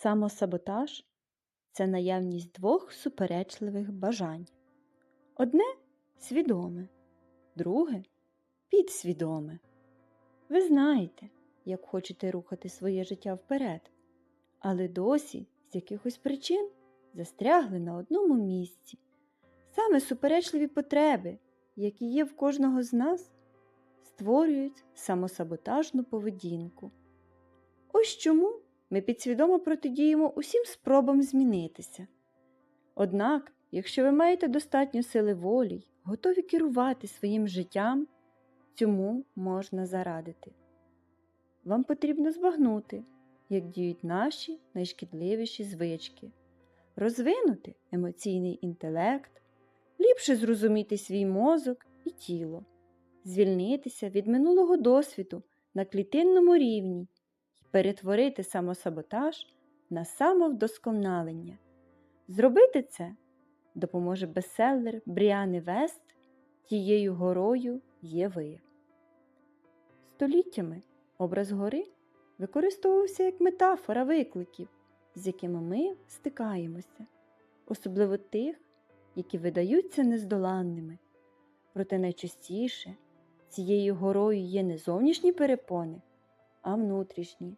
Самосаботаж це наявність двох суперечливих бажань. Одне свідоме, друге підсвідоме. Ви знаєте, як хочете рухати своє життя вперед, але досі з якихось причин застрягли на одному місці. Саме суперечливі потреби, які є в кожного з нас, створюють самосаботажну поведінку. Ось чому ми підсвідомо протидіємо усім спробам змінитися. Однак, якщо ви маєте достатньо сили волі готові керувати своїм життям, цьому можна зарадити. Вам потрібно збагнути, як діють наші найшкідливіші звички, розвинути емоційний інтелект, ліпше зрозуміти свій мозок і тіло, звільнитися від минулого досвіду на клітинному рівні перетворити самосаботаж на самовдосконалення. Зробити це допоможе бестселер Бріани Вест Тією горою є ви. Століттями образ гори використовувався як метафора викликів, з якими ми стикаємося, особливо тих, які видаються нездоланними. Проте найчастіше цією горою є не зовнішні перепони, а внутрішні,